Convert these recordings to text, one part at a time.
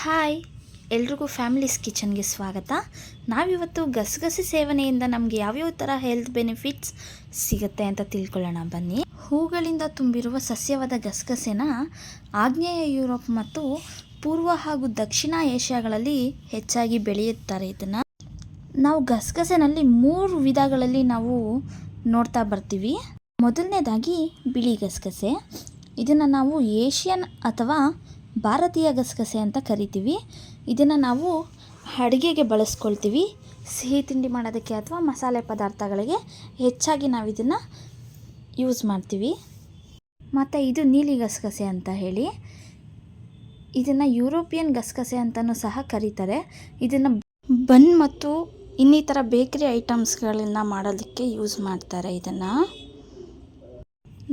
Hi, ಎಲ್ರಿಗೂ families ಕಿಚನ್ಗೆ ಸ್ವಾಗತ. ನಾವಿವತ್ತು ಗಸಗಸೆ ಸೇವನೆಯಿಂದ ನಮಗೆ ಯಾವ್ಯಾವ ಥರ ಹೆಲ್ತ್ ಬೆನಿಫಿಟ್ಸ್ ಸಿಗುತ್ತೆ ಅಂತ ತಿಳ್ಕೊಳ್ಳೋಣ. ಬನ್ನಿ. ಹೂಗಳಿಂದ ತುಂಬಿರುವ ಸಸ್ಯವಾದ ಗಸಗಸೆನ ಆಗ್ನೇಯ ಯುರೋಪ್ ಮತ್ತು ಪೂರ್ವ ಹಾಗೂ ದಕ್ಷಿಣ ಏಷ್ಯಾಗಳಲ್ಲಿ ಹೆಚ್ಚಾಗಿ ಬೆಳೆಯುತ್ತಾರೆ ಇದನ್ನು. ನಾವು ಗಸಗಸೆನಲ್ಲಿ ಮೂರು ವಿಧಗಳಲ್ಲಿ ನಾವು ನೋಡ್ತಾ ಬರ್ತೀವಿ. ಮೊದಲನೇದಾಗಿ ಬಿಳಿ ಗಸಗಸೆ. ಇದನ್ನು ನಾವು ಏಷ್ಯನ್ ಅಥವಾ ಭಾರತೀಯ ಗಸಗಸೆ ಅಂತ ಕರಿತೀವಿ. ಇದನ್ನು ನಾವು ಅಡುಗೆಗೆ ಬಳಸ್ಕೊಳ್ತೀವಿ. ಸಿಹಿ ತಿಂಡಿ ಮಾಡೋದಕ್ಕೆ ಅಥವಾ ಮಸಾಲೆ ಪದಾರ್ಥಗಳಿಗೆ ಹೆಚ್ಚಾಗಿ ನಾವು ಇದನ್ನು ಯೂಸ್ ಮಾಡ್ತೀವಿ. ಮತ್ತು ಇದು ನೀಲಿ ಗಸಗಸೆ ಅಂತ ಹೇಳಿ. ಇದನ್ನು ಯುರೋಪಿಯನ್ ಗಸಗಸೆ ಅಂತಲೂ ಸಹ ಕರೀತಾರೆ. ಇದನ್ನು ಬನ್ ಮತ್ತು ಇನ್ನಿತರ ಬೇಕರಿ ಐಟಮ್ಸ್ಗಳನ್ನ ಮಾಡೋದಕ್ಕೆ ಯೂಸ್ ಮಾಡ್ತಾರೆ ಇದನ್ನು.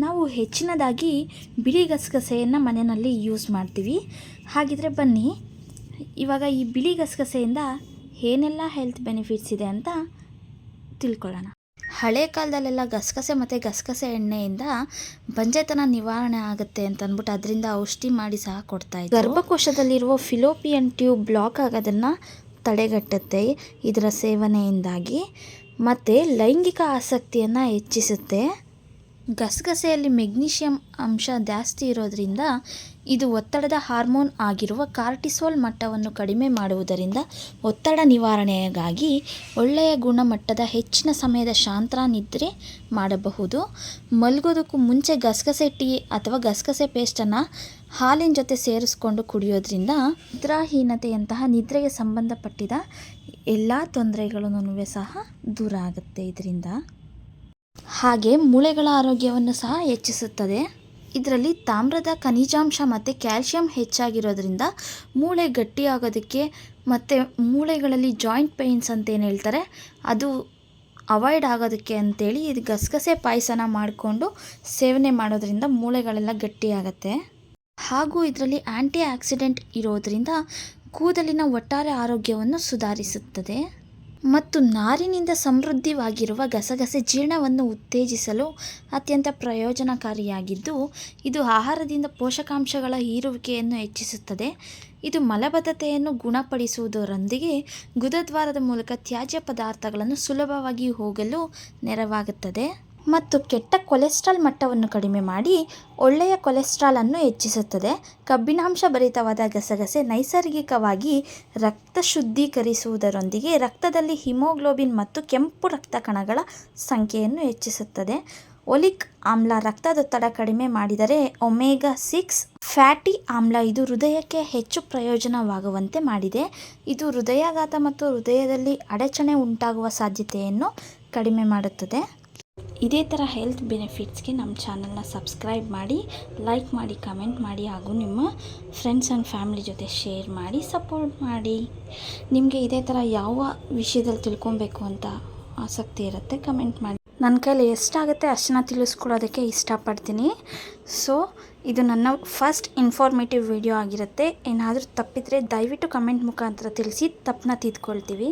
ನಾವು ಹೆಚ್ಚಿನದಾಗಿ ಬಿಳಿ ಗಸಗಸೆಯನ್ನು ಮನೆಯಲ್ಲಿ ಯೂಸ್ ಮಾಡ್ತೀವಿ. ಹಾಗಿದ್ರೆ ಬನ್ನಿ, ಇವಾಗ ಈ ಬಿಳಿ ಗಸಗಸೆಯಿಂದ ಏನೆಲ್ಲ ಹೆಲ್ತ್ ಬೆನಿಫಿಟ್ಸ್ ಇದೆ ಅಂತ ತಿಳ್ಕೊಳ್ಳೋಣ. ಹಳೆ ಕಾಲದಲ್ಲೆಲ್ಲ ಗಸಗಸೆ ಮತ್ತು ಗಸಗಸೆ ಎಣ್ಣೆಯಿಂದ ಬಂಜೆತನ ನಿವಾರಣೆ ಆಗುತ್ತೆ ಅಂತ ಅಂದ್ಬಿಟ್ಟು ಅದರಿಂದ ಔಷಧಿ ಮಾಡಿ ಸಹ ಕೊಡ್ತಾ ಇದ್ದಾರೆ ಗರ್ಭಕೋಶದಲ್ಲಿರುವ ಫಿಲೋಪಿಯನ್ ಟ್ಯೂಬ್ ಬ್ಲಾಕ್ ಆಗೋದನ್ನು ತಡೆಗಟ್ಟುತ್ತೆ ಇದರ ಸೇವನೆಯಿಂದಾಗಿ. ಮತ್ತು ಲೈಂಗಿಕ ಆಸಕ್ತಿಯನ್ನು ಹೆಚ್ಚಿಸುತ್ತೆ. ಗಸಗಸೆಯಲ್ಲಿ ಮೆಗ್ನೀಷಿಯಂ ಅಂಶ ಜಾಸ್ತಿ ಇರೋದ್ರಿಂದ ಇದು ಒತ್ತಡದ ಹಾರ್ಮೋನ್ ಆಗಿರುವ ಕಾರ್ಟಿಸೋಲ್ ಮಟ್ಟವನ್ನು ಕಡಿಮೆ ಮಾಡುವುದರಿಂದ ಒತ್ತಡ ನಿವಾರಣೆಗಾಗಿ ಒಳ್ಳೆಯ ಗುಣಮಟ್ಟದ ಹೆಚ್ಚಿನ ಸಮಯದ ಶಾಂತ ನಿದ್ರೆ ಮಾಡಬಹುದು. ಮಲಗೋದಕ್ಕೂ ಮುಂಚೆ ಗಸಗಸೆ ಟೀ ಅಥವಾ ಗಸಗಸೆ ಪೇಸ್ಟನ್ನು ಹಾಲಿನ ಜೊತೆ ಸೇರಿಸ್ಕೊಂಡು ಕುಡಿಯೋದ್ರಿಂದ ನಿದ್ರಾಹೀನತೆಯಂತಹ ನಿದ್ರೆಗೆ ಸಂಬಂಧಪಟ್ಟಿದ ಎಲ್ಲ ತೊಂದರೆಗಳನ್ನು ಸಹ ದೂರ ಆಗುತ್ತೆ ಇದರಿಂದ. ಹಾಗೆ ಮೂಳೆಗಳ ಆರೋಗ್ಯವನ್ನು ಸಹ ಹೆಚ್ಚಿಸುತ್ತದೆ. ಇದರಲ್ಲಿ ತಾಮ್ರದ ಖನಿಜಾಂಶ ಮತ್ತು ಕ್ಯಾಲ್ಶಿಯಂ ಹೆಚ್ಚಾಗಿರೋದ್ರಿಂದ ಮೂಳೆ ಗಟ್ಟಿಯಾಗೋದಕ್ಕೆ ಮತ್ತು ಮೂಳೆಗಳಲ್ಲಿ ಜಾಯಿಂಟ್ ಪೇಯ್ನ್ಸ್ ಅಂತ ಏನು ಹೇಳ್ತಾರೆ, ಅದು ಅವಾಯ್ಡ್ ಆಗೋದಕ್ಕೆ ಅಂತೇಳಿ ಇದು ಗಸಗಸೆ ಪಾಯಸನ ಮಾಡಿಕೊಂಡು ಸೇವನೆ ಮಾಡೋದ್ರಿಂದ ಮೂಳೆಗಳೆಲ್ಲ ಗಟ್ಟಿಯಾಗತ್ತೆ. ಹಾಗೂ ಇದರಲ್ಲಿ ಆ್ಯಂಟಿ ಆಕ್ಸಿಡೆಂಟ್ ಇರೋದರಿಂದ ಕೂದಲಿನ ಒಟ್ಟಾರೆ ಆರೋಗ್ಯವನ್ನು ಸುಧಾರಿಸುತ್ತದೆ. ಮತ್ತು ನಾರಿನಿಂದ ಸಮೃದ್ಧವಾಗಿರುವ ಗಸಗಸೆ ಜೀರ್ಣವನ್ನು ಉತ್ತೇಜಿಸಲು ಅತ್ಯಂತ ಪ್ರಯೋಜನಕಾರಿಯಾಗಿದ್ದು, ಇದು ಆಹಾರದಿಂದ ಪೋಷಕಾಂಶಗಳ ಹೀರುವಿಕೆಯನ್ನು ಹೆಚ್ಚಿಸುತ್ತದೆ. ಇದು ಮಲಬದ್ಧತೆಯನ್ನು ಗುಣಪಡಿಸುವುದರೊಂದಿಗೆ ಗುದದ್ವಾರದ ಮೂಲಕ ತ್ಯಾಜ್ಯ ಪದಾರ್ಥಗಳನ್ನು ಸುಲಭವಾಗಿ ಹೋಗಲು ನೆರವಾಗುತ್ತದೆ. ಮತ್ತು ಕೆಟ್ಟ ಕೊಲೆಸ್ಟ್ರಾಲ್ ಮಟ್ಟವನ್ನು ಕಡಿಮೆ ಮಾಡಿ ಒಳ್ಳೆಯ ಕೊಲೆಸ್ಟ್ರಾಲನ್ನು ಹೆಚ್ಚಿಸುತ್ತದೆ. ಕಬ್ಬಿನಾಂಶ ಭರಿತವಾದ ಗಸಗಸೆ ನೈಸರ್ಗಿಕವಾಗಿ ರಕ್ತ ಶುದ್ಧೀಕರಿಸುವುದರೊಂದಿಗೆ ರಕ್ತದಲ್ಲಿ ಹಿಮೋಗ್ಲೋಬಿನ್ ಮತ್ತು ಕೆಂಪು ರಕ್ತ ಕಣಗಳ ಸಂಖ್ಯೆಯನ್ನು ಹೆಚ್ಚಿಸುತ್ತದೆ. ಒಲಿಕ್ ಆಮ್ಲ ರಕ್ತದೊತ್ತಡ ಕಡಿಮೆ ಮಾಡಿದರೆ ಒಮೇಗಾ ಸಿಕ್ಸ್ ಫ್ಯಾಟಿ ಆಮ್ಲ ಇದು ಹೃದಯಕ್ಕೆ ಹೆಚ್ಚು ಪ್ರಯೋಜನವಾಗುವಂತೆ ಮಾಡಿದೆ. ಇದು ಹೃದಯಾಘಾತ ಮತ್ತು ಹೃದಯದಲ್ಲಿ ಅಡಚಣೆ ಉಂಟಾಗುವ ಸಾಧ್ಯತೆಯನ್ನು ಕಡಿಮೆ ಮಾಡುತ್ತದೆ. ಇದೇ ಥರ ಹೆಲ್ತ್ ಬೆನಿಫಿಟ್ಸ್ಗೆ ನಮ್ಮ ಚಾನಲ್ನ ಸಬ್ಸ್ಕ್ರೈಬ್ ಮಾಡಿ ಲೈಕ್ ಮಾಡಿ ಕಮೆಂಟ್ ಮಾಡಿ ಹಾಗೂ ನಿಮ್ಮ ಫ್ರೆಂಡ್ಸ್ ಆ್ಯಂಡ್ ಫ್ಯಾಮಿಲಿ ಜೊತೆ ಶೇರ್ ಮಾಡಿ ಸಪೋರ್ಟ್ ಮಾಡಿ. ನಿಮಗೆ ಇದೇ ಥರ ಯಾವ ವಿಷಯದಲ್ಲಿ ತಿಳ್ಕೊಬೇಕು ಅಂತ ಆಸಕ್ತಿ ಇರುತ್ತೆ ಕಮೆಂಟ್ ಮಾಡಿ. ನನ್ನ ಕೈಲಿ ಎಷ್ಟಾಗುತ್ತೆ ಅಷ್ಟನ್ನ ತಿಳಿಸ್ಕೊಡೋದಕ್ಕೆ ಇಷ್ಟಪಡ್ತೀನಿ. ಸೊ ಇದು ನನ್ನ ಫಸ್ಟ್ ಇನ್ಫಾರ್ಮೇಟಿವ್ ವಿಡಿಯೋ ಆಗಿರುತ್ತೆ. ಏನಾದರೂ ತಪ್ಪಿದರೆ ದಯವಿಟ್ಟು ಕಮೆಂಟ್ ಮುಖಾಂತರ ತಿಳಿಸಿ, ತಪ್ಪನ್ನ ತಿದ್ಕೊಳ್ತೀವಿ.